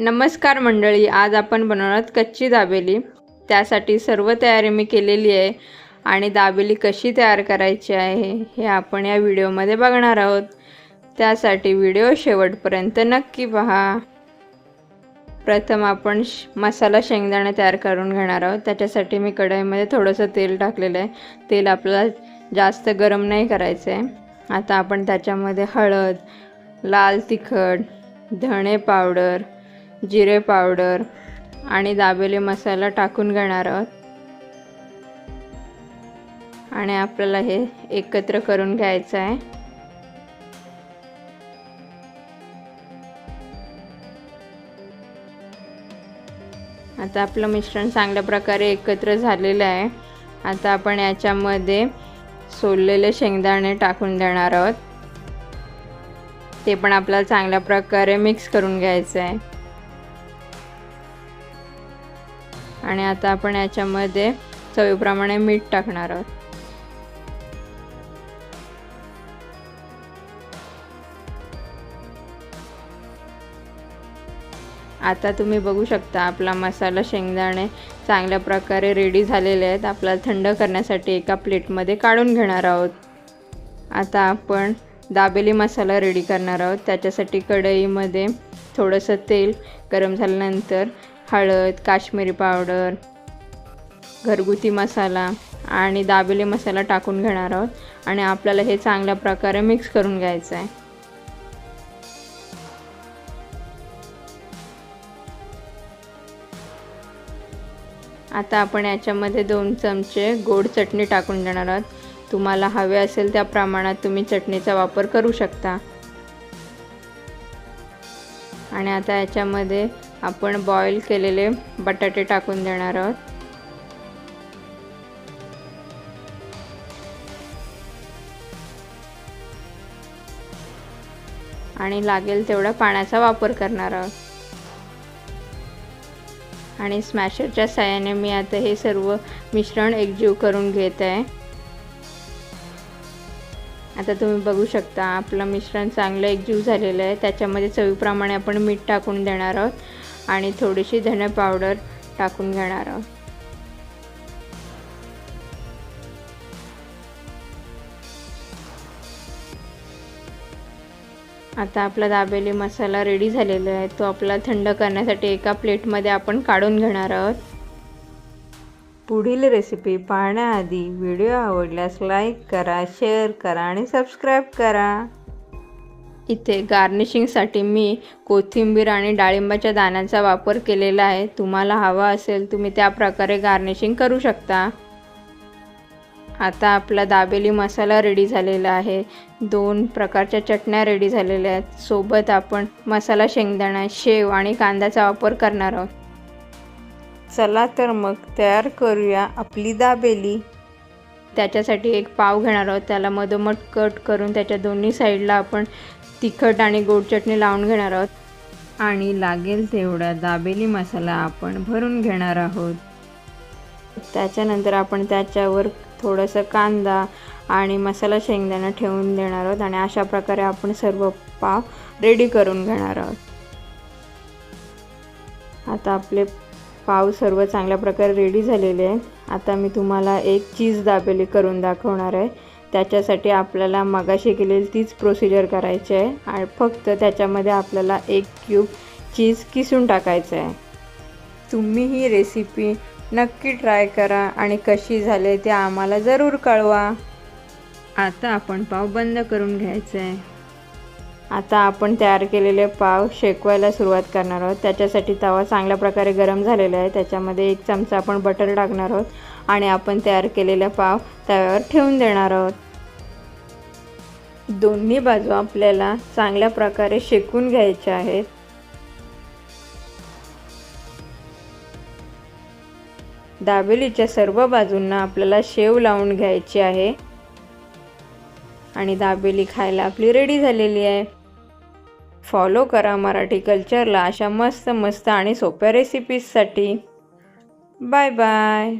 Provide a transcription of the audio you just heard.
नमस्कार मंडळी आज आपण बनवणार कच्ची दाबेली. त्यासाठी सर्व तयारी मी केलेली आहे आणि दाबेली कशी तयार करायची आहे हे आपण या व्हिडिओमध्ये बघणार आहोत. त्यासाठी व्हिडिओ शेवटपर्यंत नक्की पहा. प्रथम आपण श मसाला शेंगदाणे तयार करून घेणार आहोत. त्याच्यासाठी मी कढईमध्ये थोडंसं तेल टाकलेलं आहे. तेल आपल्याला जास्त गरम नाही करायचं आहे. आता आपण त्याच्यामध्ये हळद लाल तिखट धणे पावडर जिरे पावडर आणि दाबेली मसाला टाकून घेणार आहोत. आणि आपल्याला हे एकत्र करून घ्यायचं आहे. आता आपलं मिश्रण चांगल्या प्रकारे एकत्र झालेलं आहे. आता आपण याच्यामध्ये सोललेले शेंगदाणे टाकून देणार आहोत. ते पण आपल्याला चांगल्या प्रकारे मिक्स करून घ्यायचं आहे. आणि आता आपण याच्यामध्ये चवीप्रमाणे मीठ टाकणार आहोत. आता तुम्ही बघू शकता आपला मसाला शेंगदाणे चांगल्या प्रकारे रेडी झालेले आहेत. आपल्याला थंड करण्यासाठी एका प्लेटमध्ये काढून घेणार आहोत. आता आपण दाबेली मसाला रेडी करणार आहोत. त्याच्यासाठी कढईमध्ये थोडंसं तेल गरम झाल्यानंतर हळद काश्मीरी पावडर घरगुती मसाला आणि दाबेली मसाला टाकून घेणार आहोत. आणि आपल्याला हे चांगल्या प्रकारे मिक्स करून घ्यायचं आहे. आता आपण याच्यामध्ये दोन चमचे गोड चटणी टाकून देणार आहोत. तुम्हाला हवे असेल त्या प्रमाणात तुम्ही चटणीचा वापर करू शकता. आणि आता याच्यामध्ये आपण बॉईल केलेले बटाटे टाकून देणार आहोत. आणि लागेल तेवढा पाण्याचा वापर करणार आहोत. आणि स्मॅशरच्या साह्याने मी आता हे सर्व मिश्रण एकजीव करून घेत आहे. आता तुम्ही बघू शकता आपलं मिश्रण चांगलं एकजीव झालेलं आहे. त्याच्यामध्ये चवीप्रमाणे आपण मीठ टाकून देणार आहोत आणि थोडीशी धणे पावडर टाकून घेणार आहोत. आता आपला दाबेली मसाला रेडी झालेला आहे. तो आपला थंड करण्यासाठी एका प्लेटमध्ये आपण काढून घेणार आहोत. पुढील रेसिपी पाहण्याआधी व्हिडिओ आवडल्यास लाईक करा शेअर करा आणि सबस्क्राईब करा. इथे गार्निशिंगसाठी मी कोथिंबीर आणि डाळिंबाच्या दाण्यांचा वापर केलेला आहे. तुम्हाला हवा असेल तुम्ही त्या प्रकारे गार्निशिंग करू शकता. आता आपला दाबेली मसाला रेडी झालेला आहे. दोन प्रकारच्या चटण्या रेडी झालेल्या आहेत. सोबत आपण मसाला शेंगदाणा शेव आणि कांद्याचा वापर करणार आहोत. चला तर मग तयार करूया आपली दाबेली. त्याच्यासाठी एक पाव घेणार आहोत. त्याला मधोमध कट करून त्याच्या दोन्ही साईडला आपण तिखट आणि गोड चटणी लावून घेणार आहोत. आणि लागेल तेवढा दाबेली मसाला आपण भरून घेणार आहोत. त्याच्यानंतर आपण त्याच्यावर थोडंसं कांदा आणि मसाला शेंगदाणा ठेवून देणार आहोत आणि अशा प्रकारे आपण सर्व पाव रेडी करून घेणार आहोत. आता आपले पाव सर्व चांगल्या प्रकारे रेडी झालेले आहे आता मी तुम्हाला एक चीज दाबेली करून दाखवणार आहे. त्याच्यासाठी आपल्याला मगाशी केलेली तीच प्रोसिजर करायची आहे. आणि फक्त त्याच्यामध्ये आपल्याला एक क्यूब चीज किसून टाकायचं आहे. तुम्ही ही रेसिपी नक्की ट्राय करा आणि कशी झाले ते आम्हाला जरूर कळवा. आता आपण पाव बंद करून घ्यायचं आहे. आता आपण तयार केलेले पाव शेकवायला सुरुवात करणार आहोत. त्याच्यासाठी तवा चांगल्या प्रकारे गरम झालेला आहे. त्याच्यामध्ये एक चमचा आपण बटर टाकणार आहोत आणि आपण तयार केलेला पाव तव्यावर ठेवून देणार आहोत. दोन्ही बाजू आपल्याला चांगल्या प्रकारे शेकून घ्यायच्या आहेत. दाबेलीच्या सर्व बाजूंना आपल्याला शेव लावून घ्यायची आहे. आणि दाबेली खायला आपली रेडी झालेली आहे. फॉलो करा मराठी कल्चरला अशा मस्त मस्त आणि सोप्या रेसिपीजसाठी बाय बाय